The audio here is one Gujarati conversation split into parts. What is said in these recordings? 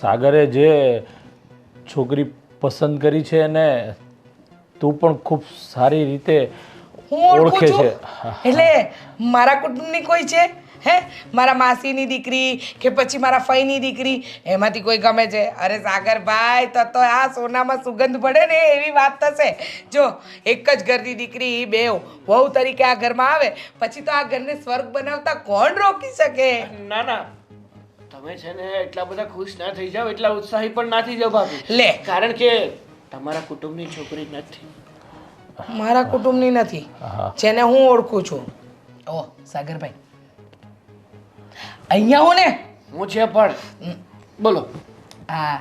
સાગરે જે છોકરી પસંદ કરી છે એને તું પણ ખૂબ સારી રીતે હું ઓળખે છે. એટલે મારા કુટુંબની કોઈ છે? હે? મારા માસીની દીકરી કે પછી મારા ફઈની દીકરી? એમાંથી કોઈ ગમે છે? અરે સાગરભાઈ તો તો આ સોનામાં સુગંધ પડે ને એવી વાત થશે. જો એક જ ઘરની દીકરી બે વહુ તરીકે આ ઘરમાં આવે પછી તો આ ઘરને સ્વર્ગ બનાવતા કોણ રોકી શકે? ના ના. તમે છે ને એટલા બધા ખુશ ના થઈ જાઓ એટલા ઉત્સાહી પણ ના થઈ જાવ ભાભી. લે. કારણ કે તમારા કુટુંબની છોકરી નથી. મારા કુટુંબની નથી. જેને હું ઓળખું છું. ઓ સાગરભાઈ. અહીંયા હું ને. હું છે પણ. બોલો. આ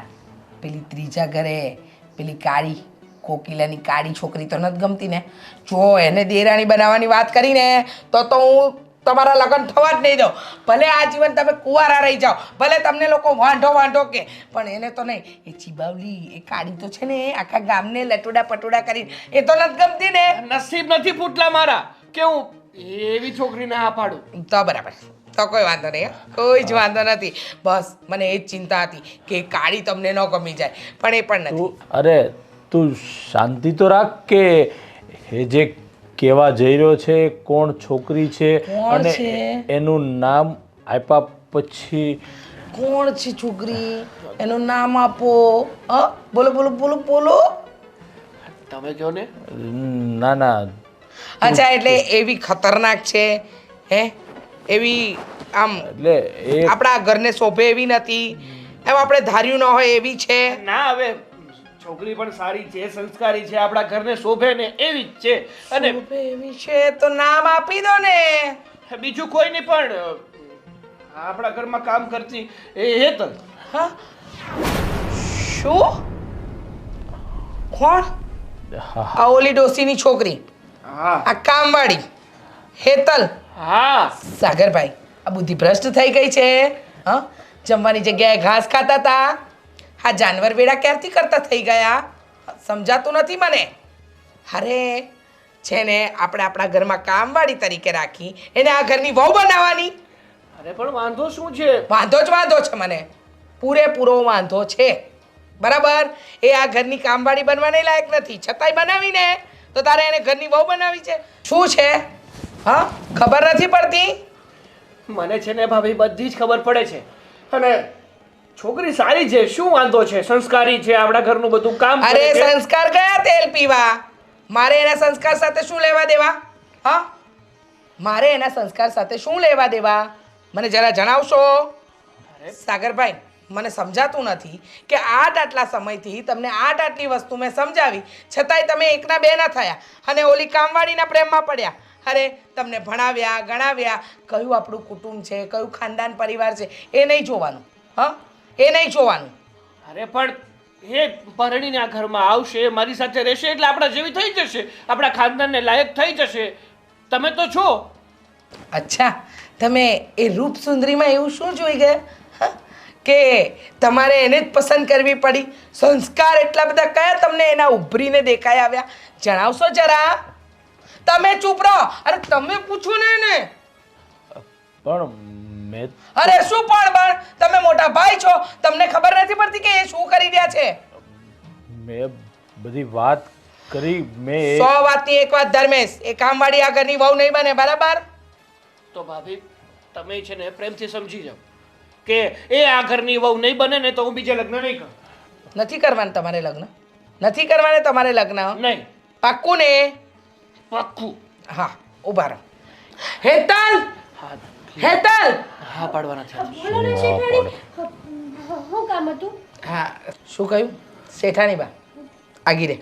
પેલી ત્રીજા ઘરે પેલી કાળી કોકિલાની કાળી છોકરી તો નથી ગમતી ને. જો એને દેરાણી બનાવવાની વાત કરીને તો તો હું તમારા લગ્ન થવા જ નહીં દઉં ભલે આ જીવન તમે કુંવારા રહી જાઓ ભલે તમને લોકો વાંઢો વાંઢો કે પણ એને તો નહીં. એ ચીબાવલી એ કાળી તો છે ને આખા ગામને લટોડા પટોડા કરી એ તો નથી ગમતી ને. નસીબ નથી ફૂટલા મારા. કે હું એવી છોકરીને હા પાડું. તો બરાબર. તો કોઈ વાંધો નહીં હો. કોઈ જ વાંધો નથી. બસ મને એ જ ચિંતા હતી કે કાળી તમને ન ગમી જાય પણ એ પણ નથી. અરે તું શાંતિ તો રાખ કે એ જે કહેવા જઈ રહ્યો છે કોણ છોકરી છે કોણ અને છે? એનું નામ આપ્યા પછી કોણ છે છોકરી? એનું નામ આપો. હા બોલો બોલો બોલો બોલો. તમે કહો ને. ના ના. અચ્છા એટલે એવી ખતરનાક છે હે? એવી આમ એટલે આપણા ઘરને શોભે એવી નથી. એમ આપણે ધાર્યું ન હોય એવી છે. ના હવે છોકરી પણ સારી છે સંસ્કારી છે આપણા ઘરને શોભે ને એવી જ છે. અને એવી છે તો નામ આપી દો ને. બીજું કોઈ નહીં પણ આપણા ઘરમાં કામ કરતી એ હેતલ. હા? શું? કોણ? આ ઓલી ડોસીની છોકરી. હા. આ કામવાળી. હેતલ. હા. સાગરભાઈ આ બુદ્ધિ ભ્રષ્ટ થઈ ગઈ છે હા? જમવાની જગ્યાએ ઘાસ ખાતા હતા આ જાનવર વેડા ક્યારથી કરતા થઈ ગયા? સમજાતું નથી મને. અરે છે ને આપણે આપણા ઘરમાં કામવાળી તરીકે રાખી એને આ ઘરની વહુ બનાવવાની. અરે પણ વાંધો શું છે? વાંધો જ વાંધો છે મને. પૂરેપૂરો વાંધો છે. બરાબર? એ આ ઘરની કામવાળી બનવાને લાયક નથી. છતાંય બનાવીને તો તારે એને ઘરની વહુ બનાવી છે. શું છે? હા ખબર નથી પડતી? મને છે ને ભાભી બધી જ ખબર પડે છે. અને છોકરી સારી છે શું વાંધો છે? સંસ્કારી છે આપણા ઘરનું બધું કામ અરે કરે સંસ્કાર કયા તેલ પીવા? મારે એના સંસ્કાર સાથે શું લેવા દેવા? હા? મારે એના સંસ્કાર સાથે શું લેવા દેવા? મને જરા જણાવશો? સાગરભાઈ મને સમજાતું નથી કે આટ આટલા સમયથી તમને આટ આટલી વસ્તુ મેં સમજાવી. છતાંય તમે એકના બે ના થયા અને ઓલી કામવાળીના પ્રેમમાં પડ્યા. અરે તમને ભણાવ્યા ગણાવ્યા કયું આપણું કુટુંબ છે કયું ખાનદાન પરિવાર છે એ નહીં જોવાનું. હા? એ નહીં જોવાનું. અરે પણ એ પરણીને આ ઘરમાં આવશે મારી સાથે રહેશે એટલે આપણા જેવી થઈ જશે. આપણા ખાનદાનને લાયક થઈ જશે. તમે તો છો. અચ્છા તમે એ રૂપ સુંદરીમાં એવું શું જોઈ ગયા? કે તમારે એને જ પસંદ કરવી પડી? સંસ્કાર એટલા બધા કયા તમને એના ઉભરીને દેખાઈ આવ્યા? જણાવશો જરા. તમે ચૂપ રહો. અરે તમે પૂછો ને એને. પણ મેં અરે શું પણ પણ તમે મોટા ભાઈ છો. તમને ખબર નથી પડતી કે એ શું કરી રહ્યા છે? મેં બધી વાત કરી મેં એ સો વાતની એક વાત ધર્મેશ. એ કામવાળી આ ઘરની વહુ નહીં બને બરાબર? તો ભાભી તમે છે ને પ્રેમથી સમજી જાઓ કે એ આ ઘરની વહુ નહીં બને ને તો હું બીજે લગ્ન નહીં કરું. નથી કરવાનું તમારે લગ્ન. નથી કરવાને તમારે લગ્ન. નહીં. પાક્કું ને? પાક્કું. હા ઊભા રહો. હેતલ! હા. હેતલ! હા પાડવાના છે. બોલો ને શેઠાણી. શું કામ હતું? હા શું કહ્યું? શેઠાણી બા આગી રે.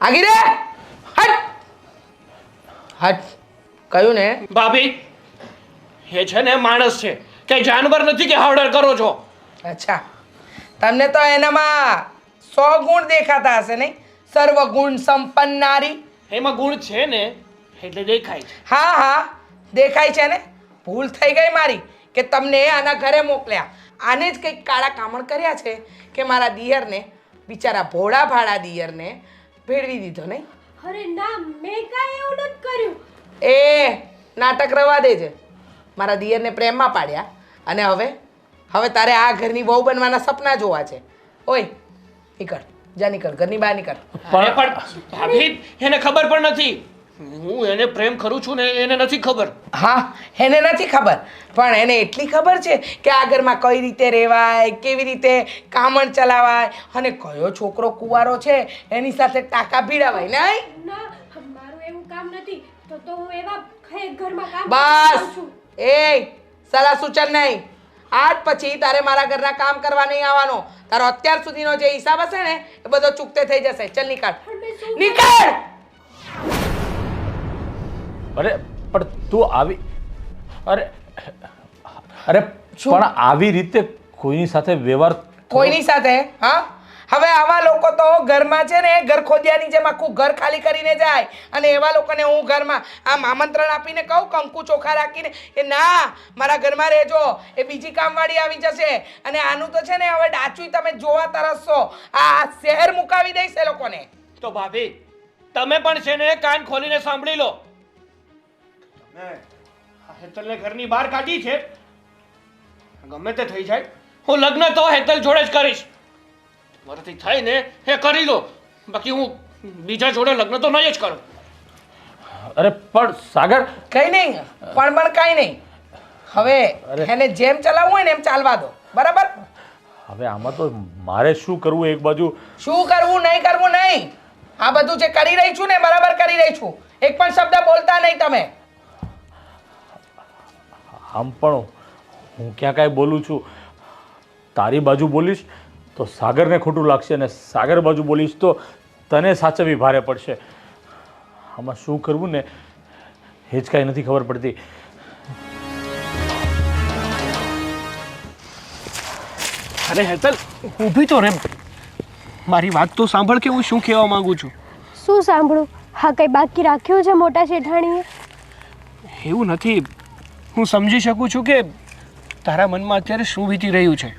આગી રે! હટ! હટ. કહ્યું ને? ભાભી એ છે ને માણસ છે કે જાનવર નથી કે હાવડર કરો છો. અચ્છા. તમને તો એનામાં સો ગુણ દેખાતા હશે નહીં? સર્વ ગુણ સંપન્ન નારી. એમાં ગુણ છે ને એટલે દેખાય છે. હા હા. દેખાય છે ને? ભૂલ થઈ ગઈ મારી કે તમને આના ઘરે મોકલ્યા. આને જ કંઈક કાળા કામણ કર્યા છે કે મારા દિયરને બિચારા ભોળા ભાડા દિયરને ભેળવી દીધો નહીં? અરે ના મેં કાંઈ એવું નથી કર્યું. એ નાટક રવા દેજે. મારા દિયરને પ્રેમમાં પાડ્યા. અને હવે હવે તારે આ ઘરની વહુ બનવાના સપના જોવા છે. ઓય નીકળ. જા નીકળ ઘરની બહાર નીકળ. પણ ભાભી એને ખબર પણ નથી. હું એને પ્રેમ કરું છું ને એને નથી ખબર. હા એને નથી ખબર. પણ એને એટલી ખબર છે કે આ ઘરમાં કઈ રીતે રહેવાય કેવી રીતે કામણ ચલાવાય અને કયો છોકરો કુંવારો છે એની સાથે ટાંકા ભીડાવાય નહીં? ના મારું એવું કામ નથી. તો તો હું એવા ઘરમાં કામ બસ. કરું છું. એ સલાહ સૂચન નહીં. આજ પછી તારે મારા ઘરના કામ કરવા નહીં આવવાનો. તારો અત્યાર સુધીનો જે હિસાબ હશે ને એ બધો ચૂકતે થઈ જશે. ચલ નીકળ. નીકળ! અરે પણ તું આવી અરે અરે પણ આવી રીતે કોઈની સાથે વ્યવહાર કોઈની સાથે હા? હવે આવા લોકો તો ઘરમાં છે ને ઘર ખોદ્યાની જેમ આખું ઘર ખાલી કરીને જાય. અને એવા લોકોને હું ઘરમાં આમ આમંત્રણ આપીને કહું કંકુ ચોખા રાખીને એ ના મારા ઘરમાં રહેજો. એ બીજી કામવાળી આવી જશે. અને આનું તો છે ને હવે ડાચું તમે જોવા તરસશો આ શહેર મુકાવી દઈશ એ લોકોને. તો ભાભી તમે પણ છે ને કાન ખોલીને સાંભળી લો. હેતલને ઘરની બહાર કાઢી છે. ગમે તે થઈ જાય. હું લગ્ન તો હેતલ જોડે જ કરીશ. મારાથી થાય ને એ કરી લો. બાકી હું બીજા જોડે લગ્ન તો નહીં જ કરું. અરે પણ સાગર કંઈ નહીં પણ પણ કઈ નહીં. હવે એને જેમ ચલાવવું હોય ને એમ ચાલવા દો. બરાબર? હવે આમાં તો મારે શું કરવું એક બાજુ? શું કરવું નહીં કરવું નહીં. આ બધું જે કરી રહી છું ને બરાબર કરી રહી છું. એક પણ શબ્દ બોલતા નહીં તમે. આમ પણ હું ક્યાં કાંઈ બોલું છું? તારી બાજુ બોલીશ તો સાગરને ખોટું લાગશે અને સાગર બાજુ બોલીશ તો તને સાચવવી ભારે પડશે. આમાં શું કરવું ને એ જ કાંઈ નથી ખબર પડતી. અરે હેતલ ઊભી તો રે મારી વાત તો સાંભળ કે હું શું કહેવા માંગુ છું? શું સાંભળું? હા કંઈ બાકી રાખ્યું છે મોટા શેઠાણીએ? એવું નથી. હું સમજી શકું છું કે તારા મનમાં અત્યારે શું વીતી રહ્યું છે.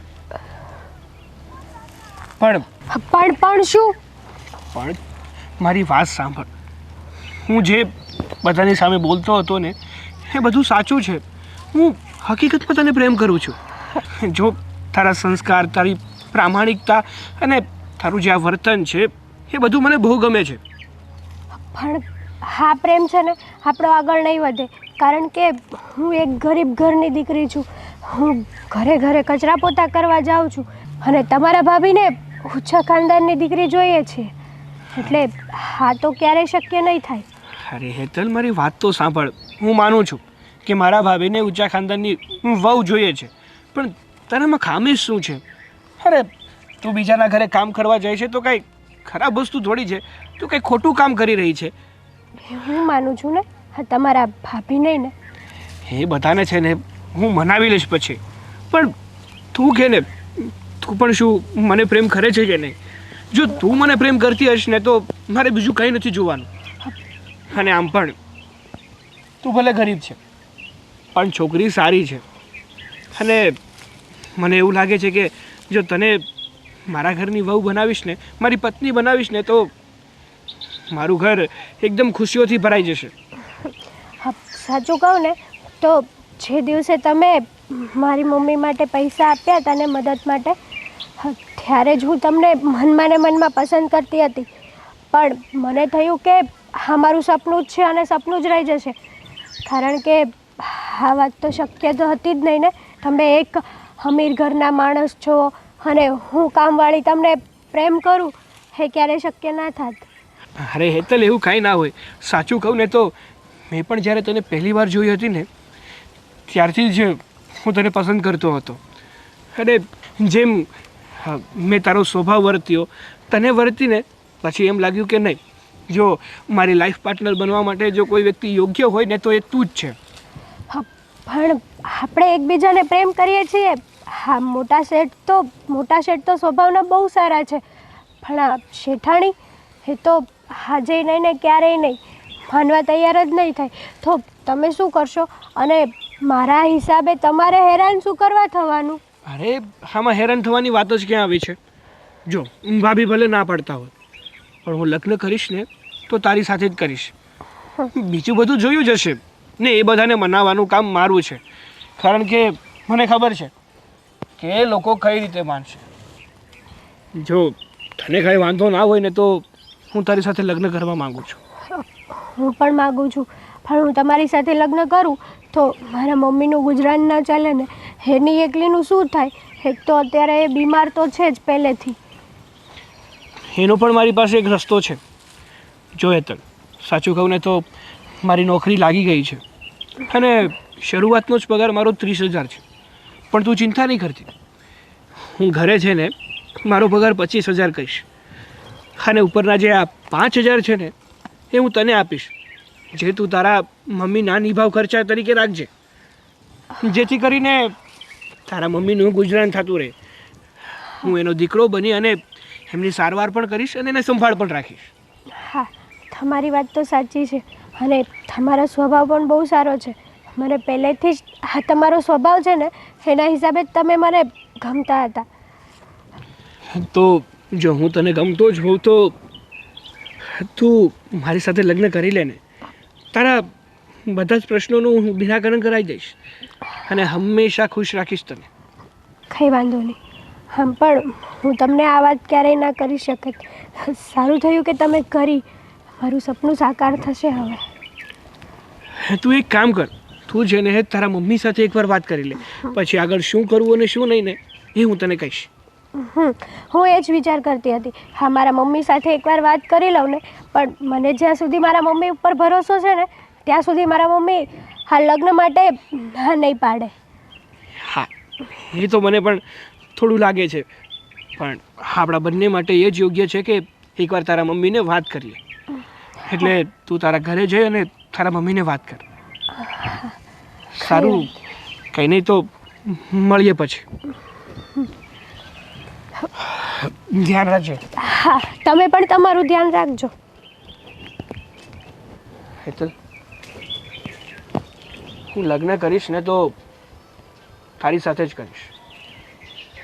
પણ પણ પણ શું? પણ મારી વાત સાંભળ. હું જે બધાની સામે બોલતો હતો ને એ બધું સાચું છે. હું હકીકતમાં તને પ્રેમ કરું છું. જો તારા સંસ્કાર તારી પ્રામાણિકતા અને તારું જે આ વર્તન છે એ બધું મને બહુ ગમે છે. પણ હા પ્રેમ છે ને આપણો આગળ નહીં વધે. કારણ કે હું એક ગરીબ ઘરની દીકરી છું. હું ઘરે ઘરે કચરા પોતા કરવા જાઉં છું અને તમારા ભાભીને ઊંચા ખાનદાનની દીકરી જોઈએ છે. એટલે હા તો ક્યારેય શક્ય નહીં થાય. અરે હેતલ મારી વાત તો સાંભળ. હું માનું છું કે મારા ભાભીને ઊંચા ખાનદાનની વહુ જોઈએ છે. પણ તારામાં ખામી શું છે? અરે તું બીજાના ઘરે કામ કરવા જાય છે તો કાંઈ ખરાબ વસ્તુ થોડી છે. તું કંઈ ખોટું કામ કરી રહી છે. હું માનું છું ને તમારા ભાભી નહીં ને? એ બધાને છે ને, હું મનાવી લઈશ પછી. પણ તું કે ને, તું પણ શું મને પ્રેમ કરે છે કે નહીં? જો તું મને પ્રેમ કરતી હશ ને, તો મારે બીજું કંઈ નથી જોવાનું. અને આમ પણ, તું ભલે ગરીબ છે, પણ છોકરી સારી છે. અને મને એવું લાગે છે કે જો તને મારા ઘરની વહુ બનાવીશ ને, મારી પત્ની બનાવીશ ને, તો મારું ઘર એકદમ ખુશીઓથી ભરાઈ જશે. સાચું કહું ને, તો જે દિવસે તમે મારી મમ્મી માટે પૈસા આપ્યા હતા ને મદદ માટે ત્યારે જ હું તમને મનમાં ને મનમાં પસંદ કરતી હતી. પણ મને થયું કે આ મારું સપનું જ છે અને સપનું જ રહી જશે. કારણ કે આ વાત તો શક્ય તો હતી જ નહીં ને. તમે એક અમીર ઘરના માણસ છો અને હું કામવાળી તમને પ્રેમ કરું, એ ક્યારેય શક્ય ના થાત? અરે હેતલ એવું કાંઈ ના હોય. સાચું કહું ને તો મેં પણ જ્યારે તને પહેલી વાર જોઈ હતી ને, ત્યારથી જ હું તને પસંદ કરતો હતો. અને જેમ મેં તારો સ્વભાવ વર્ત્યો, તને વર્તીને પછી એમ લાગ્યું કે નહીં, જો મારી લાઈફ પાર્ટનર બનવા માટે જો કોઈ વ્યક્તિ યોગ્ય હોય ને તો એ તું જ છે. પણ આપણે એકબીજાને પ્રેમ કરીએ છીએ. હા, મોટા શેઠ તો, મોટા શેઠ તો સ્વભાવના બહુ સારા છે. પણ શેઠાણી, એ તો હાજે નહીં ને ક્યારેય નહીં. માનવા તૈયાર જ નહીં થાય. તો તમે શું કરશો? અને મારા હિસાબે તમારે હેરાન શું કરવા થવાનું? અરે, આમાં હેરાન થવાની વાત જ ક્યાં આવી છે? જો ભાભી ભલે ના પાડતા હોય, પણ હું લગ્ન કરીશ ને, તો તારી સાથે જ કરીશ. બીજું બધું જોયું જ હશે. ને એ બધાને મનાવવાનું કામ મારું છે. કારણ કે મને ખબર છે કે લોકો કઈ રીતે માનશે. જો, તને કાંઈ વાંધો ના હોય ને તો હું તારી સાથે લગ્ન કરવા માગું છું. હું પણ માગું છું. પણ હું તમારી સાથે લગ્ન કરું, તો મારા મમ્મીનું ગુજરાન ના ચાલે ને. એની એકલીનું શું થાય? એક તો અત્યારે એ બીમાર તો છે જ પહેલેથી. એનો પણ મારી પાસે એક રસ્તો છે. જોઈએ હેતલ, સાચું કહું ને તો મારી નોકરી લાગી ગઈ છે. અને શરૂઆતનો જ પગાર મારો ત્રીસ હજાર છે. પણ તું ચિંતા નહીં કરતી. હું ઘરે છે ને, મારો પગાર પચીસ હજાર કહીશ. અને ઉપરના જે આ પાંચ હજાર છે ને એ હું તને આપીશ. જે તું તારા મમ્મી ના નિભાવ ખર્ચા તરીકે રાખજે. જેથી કરીને તારા મમ્મીનું ગુજરાન થતું રહે. હું એનો દીકરો બની અને એમની સારવાર પણ કરીશ અને એને સંભાળ પણ રાખીશ. હા તમારી વાત તો સાચી છે. અને તમારો સ્વભાવ પણ બહુ સારો છે. મને પહેલેથી જ આ તમારો સ્વભાવ છે ને એના હિસાબે તમે મને ગમતા હતા. તો જો હું તને ગમતો જ હોઉં તો તું મારી સાથે લગ્ન કરી લે ને તારા બધા જ પ્રશ્નોનું હું નિરાકરણ કરાવી દઈશ અને હંમેશા ખુશ રાખીશ તને. કંઈ વાંધો નહીં. હમ પણ હું તમને આ વાત ક્યારેય ના કરી શકત. સારું થયું કે તમે કરી. મારું સપનું સાકાર થશે હવે. તું એક કામ કર. તું જેને તારા મમ્મી સાથે એકવાર વાત કરી લે. પછી આગળ શું કરવું અને શું નહીં ને એ હું તને કહીશ. હું એ જ વિચાર કરતી હતી. હા મારા મમ્મી સાથે એકવાર વાત કરી લઉં ને પણ મને જ્યાં સુધી મારા મમ્મી ઉપર ભરોસો છે ને ત્યાં સુધી મારા મમ્મી હા લગ્ન માટે ના નહીં પાડે. હા એ તો મને પણ થોડું લાગે છે. પણ આપણા બંને માટે એ જ યોગ્ય છે કે એકવાર તારા મમ્મીને વાત કરીએ એટલે તું તારા ઘરે જઈ અને તારા મમ્મીને વાત કર. સારું કંઈ નહીં તો મળીએ પછી. ધ્યાન રાખજો. હા તમે પણ તમારું ધ્યાન રાખજો. હેતલ હું લગ્ન કરીશ ને તો તારી સાથે જ કરીશ.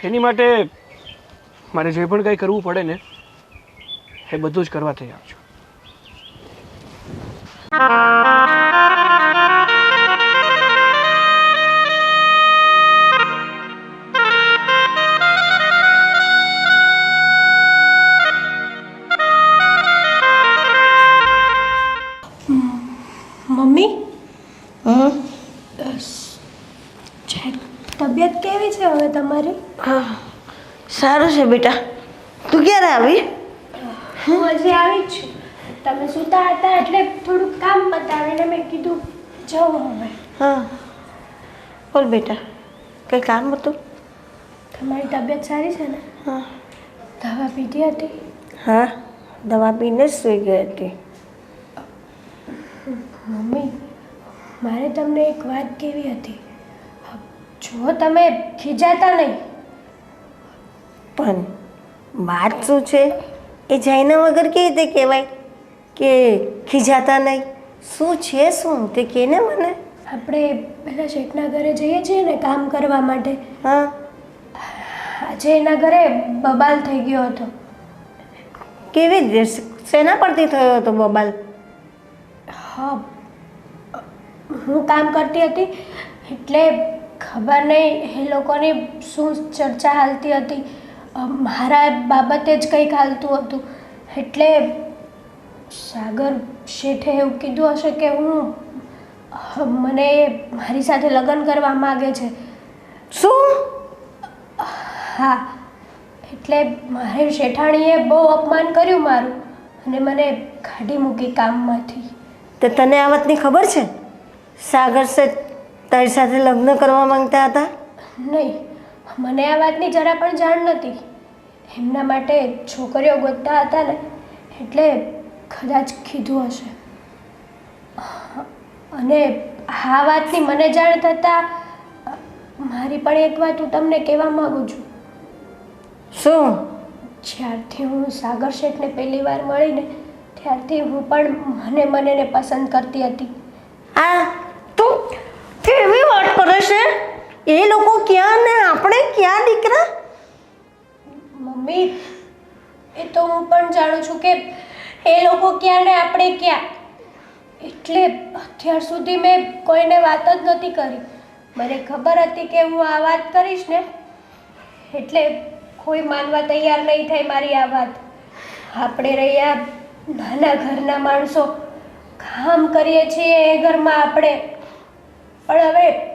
એની માટે મારે જે પણ કંઈ કરવું પડે ને એ બધું જ કરવા તૈયાર છું. હમ છે તબિયત કેવી છે હવે તમારી? હા સારું છે બેટા. તું ક્યારે આવી? હું હજી આવી જ છું. તમે સૂતા હતા એટલે થોડુંક કામ બતાવીને મેં કીધું જાઉં હવે. હા. બોલ બેટા કંઈ કામ હતું? તમારી તબિયત સારી છે ને? હા. દવા પીધી હતી? હા દવા પીને જ સૂઈ ગઈ હતી. મમ્મી મારે તમને એક વાત કેવી હતી? જો તમે ખીજાતા નહીં. પણ વાત શું છે? એ જૈના વગર કેવી રીતે કહેવાય કે ખીજાતા નહીં? શું છે શું? તે કે ને મને. આપણે પેલા શેઠના ઘરે જઈએ છીએ ને કામ કરવા માટે. હા. આજે એના ઘરે બબાલ થઈ ગયો હતો. કેવી રીતે? શેના પરથી થયો હતો બબાલ? હા હું કામ કરતી હતી એટલે ખબર નહીં એ લોકોની શું ચર્ચા હાલતી હતી. મારા બાબતે જ કંઈક હાલતું હતું. એટલે સાગર શેઠે એવું કીધું હશે કે હું મને મારી સાથે લગ્ન કરવા માગે છે. શું? હા એટલે મારે શેઠાણીએ બહુ અપમાન કર્યું મારું અને મને કાઢી મૂકી કામમાંથી. તો તને આ વાતની ખબર છે? સાગર સે તારી સાથે લગ્ન કરવા માંગતા હતા? નહીં મને આ વાતની જરા પણ જાણ નથી એમના માટે છોકરીઓ ગોતતા હતા ને એટલે કદાચ કીધું હશે. અને આ વાતની મને જાણ થતાં મારી પણ એક વાત હું તમને કહેવા માગું છું. શું? જ્યારથી હું સાગર શેઠને પહેલી વાર મળીને ત્યારથી હું પણ મને મને પસંદ કરતી હતી. આ વાત એ લોકો ક્યાં ને આપણે ક્યાં દીકરા? મમ્મી, એ તો હું પણ જાણું છું કે એ લોકો ક્યાં ને આપણે ક્યાં. એટલે અત્યાર સુધી મેં કોઈને વાત જ નથી કરી. મને ખબર હતી કે હું આ વાત કરીશ ને. એટલે કોઈ માનવા તૈયાર નહીં થાય મારી આ વાત. આપણે રહ્યા નાના ઘરના માણસો. કામ કરીએ છીએ એ ઘરમાં આપણે. પણ હવે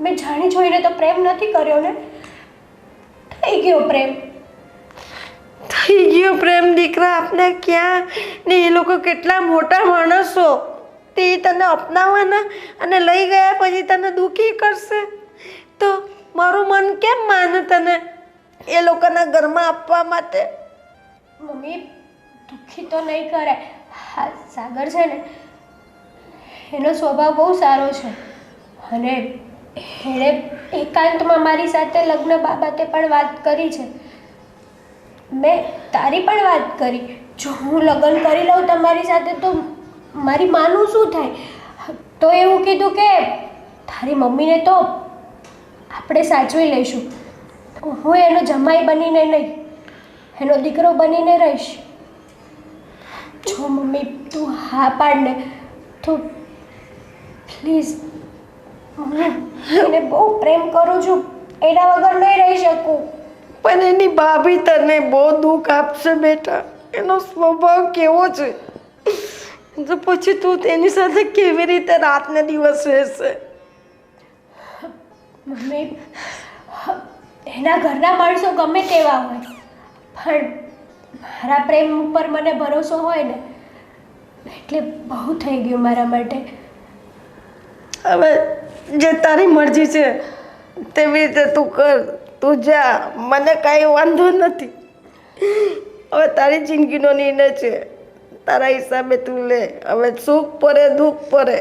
મેં જાણી જોઈને તો પ્રેમ નથી કર્યો ને. થઈ ગયો પ્રેમ. થઈ ગયો પ્રેમ દીકરા. આપણે ક્યાં? ને એ લોકો કેટલા મોટા માણસો. તે તને અપનાવવાના અને લઈ ગયા પછી તને દુઃખી કરશે. તો મારું મન કેમ માને તને એ લોકોના ઘરમાં આપવા માટે? મમ્મી દુઃખી તો નહીં કરે. હા સાગર છે ને એનો સ્વભાવ બહુ સારો છે. અને એણે એકાંતમાં મારી સાથે લગ્ન બાબતે પણ વાત કરી છે. મેં તારી પણ વાત કરી. જો હું લગ્ન કરી લઉં તમારી સાથે તો મારી માનું શું થાય? તો એવું કીધું કે તારી મમ્મીને તો આપણે સાચવી લઈશું. હું એનો જમાઈ બનીને નહીં, એનો દીકરો બનીને રહીશ. જો મમ્મી તું હા પાડને, તો પ્લીઝ એને બહુ પ્રેમ કરું છું. એના વગર નહીં રહી શકું. પણ એની ભાભી તને બહુ દુઃખ આપશે બેટા. એનો સ્વભાવ કેવો છે? તો પછી તું તેની સાથે કેવી રીતે રાતને દિવસ રહેશે? મમ્મી એના ઘરના માણસો ગમે તેવા હોય પણ મારા પ્રેમ ઉપર મને ભરોસો હોય ને એટલે બહુ થઈ ગયું મારા માટે. હવે જે તારી મરજી છે તેવી રીતે તું કર, તું જા. મને કાંઈ વાંધો નથી. હવે તારી જિંદગીનો નિર્ણય છે. તારા હિસાબે તું લે. હવે સુખ પડે દુઃખ પડે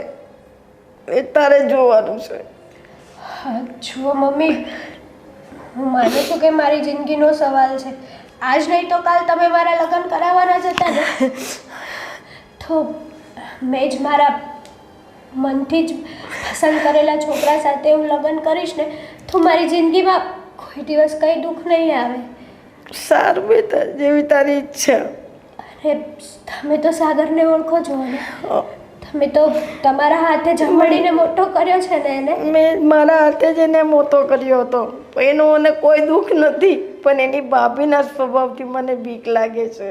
એ તારે જોવાનું છે. જુઓ મમ્મી. હું માનું છું કે મારી જિંદગીનો સવાલ છે. આજ નહીં તો કાલ તમે મારા લગ્ન કરાવવાના જ હતા ને. તો મેં જ મારા મનથી જ પસંદ કરેલા છોકરા સાથે હું લગ્ન કરીશ ને તો મારી જિંદગીમાં કોઈ દિવસ કંઈ દુઃખ નહીં આવે. સારું બેટા જેવી તારી ઈચ્છા. અરે તમે તો સાગરને ઓળખો છો ને. તમે તો તમારા હાથે જમાડીને મોટો કર્યો છે ને એને. મેં મારા હાથે જ એને મોટો કર્યો હતો. એનું મને કોઈ દુઃખ નથી પણ એની ભાભીના સ્વભાવથી મને બીક લાગે છે.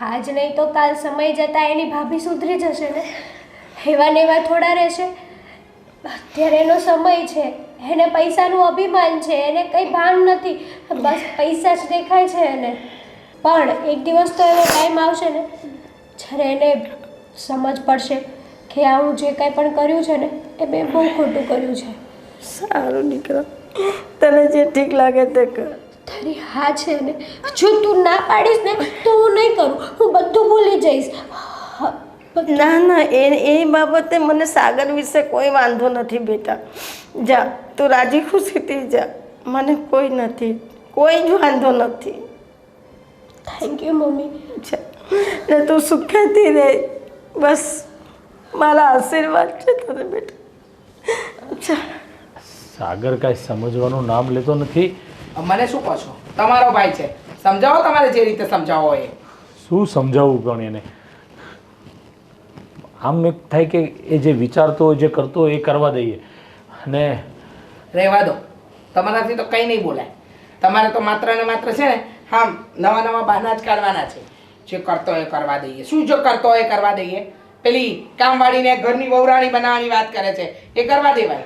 આજ નહીં તો કાલ સમય જતાં એની ભાભી સુધરી જશે ને. એવા ને એવા થોડા રહેશે. અત્યારે એનો સમય છે. એને પૈસાનું અભિમાન છે. એને કંઈ ભાન નથી. બસ પૈસા જ દેખાય છે એને. પણ એક દિવસ તો એવો ટાઈમ આવશે ને. જ્યારે એને સમજ પડશે કે આ હું જે કાંઈ પણ કર્યું છે ને એ મેં બહુ ખોટું કર્યું છે. સારું દીકરા તને જે ઠીક લાગે તે કર. તારી હા છે ને. જો તું ના પાડીશ ને તો હું નહીં કરું. હું બધું ભૂલી જઈશ. ના ના એ એ બાબતે મને સાગર વિશે કોઈ વાંધો નથી બેટા. જા તું રાજી ખુશીથી જા. મને કોઈ નથી કોઈ જ વાંધો નથી. થેન્ક યુ મમ્મી. ને તું સુખેથી રહે બસ મારા આશીર્વાદ છે તને બેટા. સાગર કાંઈ સમજવાનું નામ લેતો નથી. મને શું કહો છો? તમારો ભાઈ છે. સમજાવો તમારે જે રીતે સમજાવો એ. શું સમજાવવું પણ એને? આમ એક થાય કે એ જે વિચારતો હોય જે કરતો હોય એ કરવા દઈએ. અને રહેવા દો. તમારાથી તો કંઈ નહીં બોલાય. તમારે તો માત્ર ને માત્ર છે ને હા નવા નવા બહાના જ કાઢવાના છે. જે કરતો હોય એ કરવા દઈએ. શું જો કરતો હોય એ કરવા દઈએ? પેલી કામવાળીને ઘરની વહુરાણી બનાવવાની વાત કરે છે. એ કરવા દેવાય.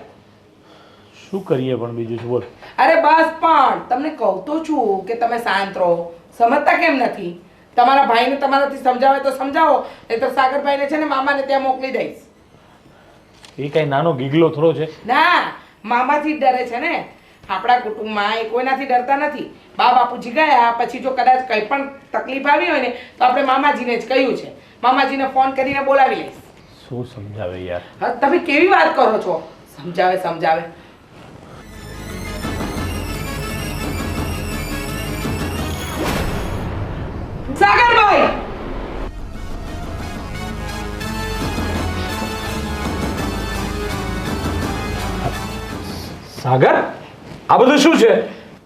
શું કરીએ પણ બીજું? શું બોલ. અરે બસ પણ તમને કહું તો છું કે તમે શાંત રહો. સમજતા કેમ નથી? તમારા ભાઈને તમારાથી સમજાવે તો સમજાવો નહીં તો સાગરભાઈને છે ને મામાને ત્યાં મોકલી દઈશ. એ કઈ નાનો ગીગલો થોડો છે? ના મામાથી જ ડરે છે ને. આપણા કુટુંબમાં એ કોઈનાથી ડરતા નથી. બા બાપુજી ગયા પછી જો કદાચ કંઈ પણ તકલીફ આવી હોય ને તો આપણે મામાજીને જ કહ્યું છે. મામાજીને ફોન કરીને બોલાવી લઈશ. શું સમજાવે યાર? હા, તમે કેવી વાત કરો છો? સમજાવે સમજાવે. સાગરભાઈ! સાગર આ બધું શું છે?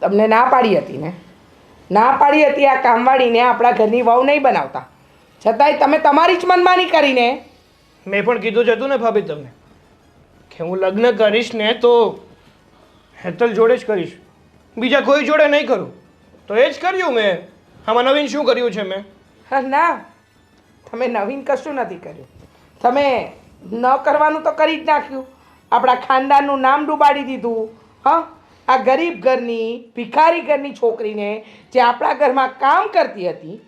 તમને ના પાડી હતી ને? ના પાડી હતી આ કામવાળીને આપણા ઘરની વહુ નહીં બનાવતા. છતાંય તમે તમારી જ મનમાની કરીને મેં પણ કીધું જ હતું ને ભાભી તમને કે હું લગ્ન કરીશ ને તો હેતલ જોડે જ કરીશ. બીજા કોઈ જોડે નહીં કરું. તો એ જ કર્યું મેં. આમાં નવીન શું કર્યું છે મેં? ના. તમે નવીન કશું નથી કર્યું. તમે ન કરવાનું તો કરી જ નાખ્યું. આપણા ખાનદાનનું નામ ડૂબાડી દીધું. હા? આ ગરીબ ઘરની, ભિખારી ઘરની છોકરીને જે આપણા ઘરમાં કામ કરતી હતી